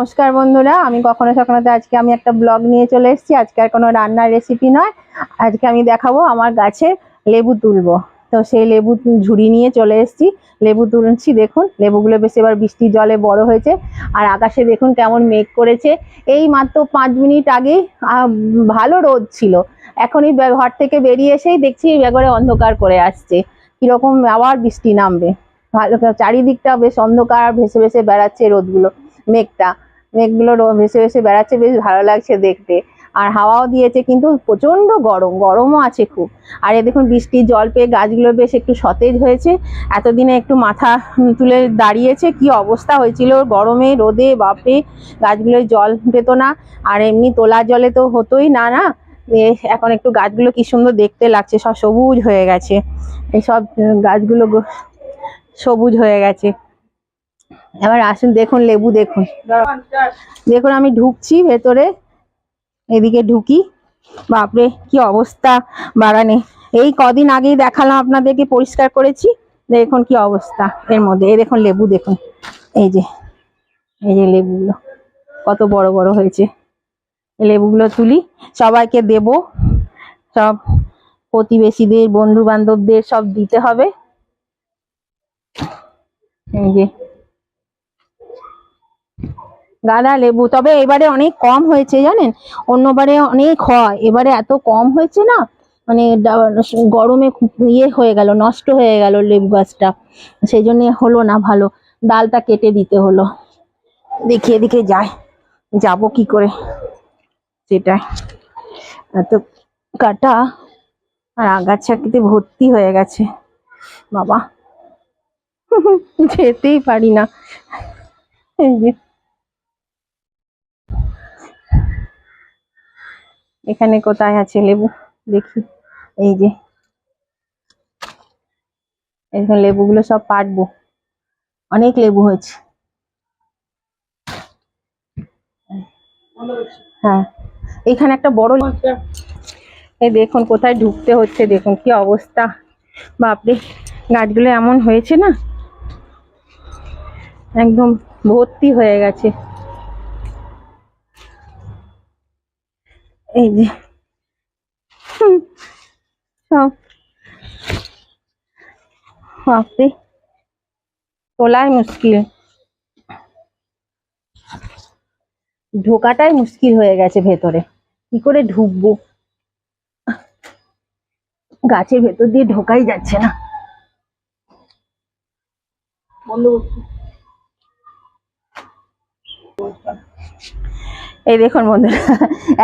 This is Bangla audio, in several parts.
নমস্কার বন্ধুরা, আমি কখনো সখনোতে আজকে আমি একটা ব্লগ নিয়ে চলে এসেছি। আজকে আর কোনো রান্নার রেসিপি নয়। আজকে আমি দেখাবো আমার গাছে লেবু তুলবো। তো সেই লেবু ঝুড়ি নিয়ে চলে এসেছি। লেবু তুলছি, দেখুন, লেবুগুলো বেশ এবার বৃষ্টির জলে বড় হয়েছে। আর আকাশে দেখুন কেমন মেঘ করেছে। এই মাত্র পাঁচ মিনিট আগেই ভালো রোদ ছিল। এখনই ঘর থেকে বেরিয়ে এসেই দেখছি একবারে অন্ধকার করে আসছে। কীরকম আবার বৃষ্টি নামবে। ভালো চারিদিকটা বেশ অন্ধকার, ভেসে ভেসে বেড়াচ্ছে রোদগুলো, মেঘটা। মেঘগুলো ভেসে ভেসে বেড়াচ্ছে বেশ ভালো লাগছে দেখতে। আর হাওয়াও দিয়েছে কিন্তু প্রচণ্ড গরম গরমও আছে খুব। আর এ দেখুন বৃষ্টির জল পেয়ে গাছগুলো বেশ একটু সতেজ হয়েছে। এতদিনে একটু মাথা তুলে দাঁড়িয়েছে কি অবস্থা হয়েছিল গরমে রোদে বাপরে গাছগুলোয় জল পেত না। আর এমনি তোলা জলে তো হতোই না না? এখন একটু গাছগুলো কি সুন্দর দেখতে লাগছে সব সবুজ হয়ে গেছে। এইসব উম, গাছগুলো সবুজ হয়ে গেছে। এবার আসুন, দেখুন, লেবু দেখুন। দেখুন, আমি ঢুকছি ভেতরে। এদিকে ঢুকি। বাপরে, কি অবস্থা, বাগানে। এই কদিন আগেই দেখালাম আপনাদেরকে, পরিষ্কার করেছি। দেখুন, কি অবস্থা এর মধ্যে। এই দেখুন, লেবু দেখুন। এই যে এই যে লেবুগুলো, কত বড় বড় হয়েছে। এই লেবুগুলো তুলি, সবাইকে দেব। সব প্রতিবেশীদের বন্ধু বান্ধবদের সব দিতে হবে। এই যে গাঁদা লেবু। তবে এবারে অনেক কম হয়েছে জানেন? অন্যবারে অনেক হয়। এবারে এত কম হয়েছে না? মানে গরমে ইয়ে হয়ে গেল, নষ্ট হয়ে গেল লেবু গাছটা। সেই জন্যে হলো না ভালো। ডালটা কেটে দিতে হলো। দেখি এদিকে যায় যাব কি করে? সেটাই। এত কাটা আর আগাছা আগাছাকিতে ভর্তি হয়ে গেছে। বাবা। যেতেই পারি না এই যে এখানে কোথায় আছে লেবু? দেখি। এই যে। এখন লেবুগুলো সব পাটবো। অনেক লেবু হয়েছে। হ্যাঁ। এখানে একটা বড় এই দেখুন, কোথায় ঢুকতে হচ্ছে? দেখুন কি অবস্থা। বাপরে! গাছগুলো এমন হয়েছে না? একদম ভর্তি হয়ে গেছে। এই যে। সব। বাপরে। তোলাই মুশকিল। ঢোকাটাই মুশকিল হয়ে গেছে ভেতরে। কি করে ঢুকবো? গাছের ভেতর দিয়ে ঢোকাই যাচ্ছে না। করছি। এই দেখুন বন্ধুরা,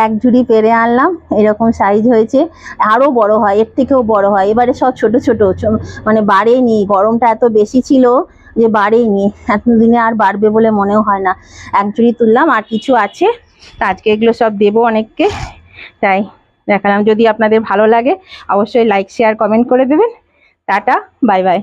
এক ঝুড়ি পেরে আনলাম, এরকম সাইজ হয়েছে আরও বড় হয়, এর থেকেও বড় হয়, এবারে সব ছোট ছোট মানে বাড়েনি, গরমটা এত বেশি ছিল যে বাড়েনি, এতদিনে আর বাড়বে বলে মনেও হয় না, এক ঝুড়ি তুললাম, আর কিছু আছে আজকে এগুলো সব দেবো অনেককে, তাই দেখালাম, যদি আপনাদের ভালো লাগে, অবশ্যই লাইক শেয়ার কমেন্ট করে দেবেন, টাটা বাই বাই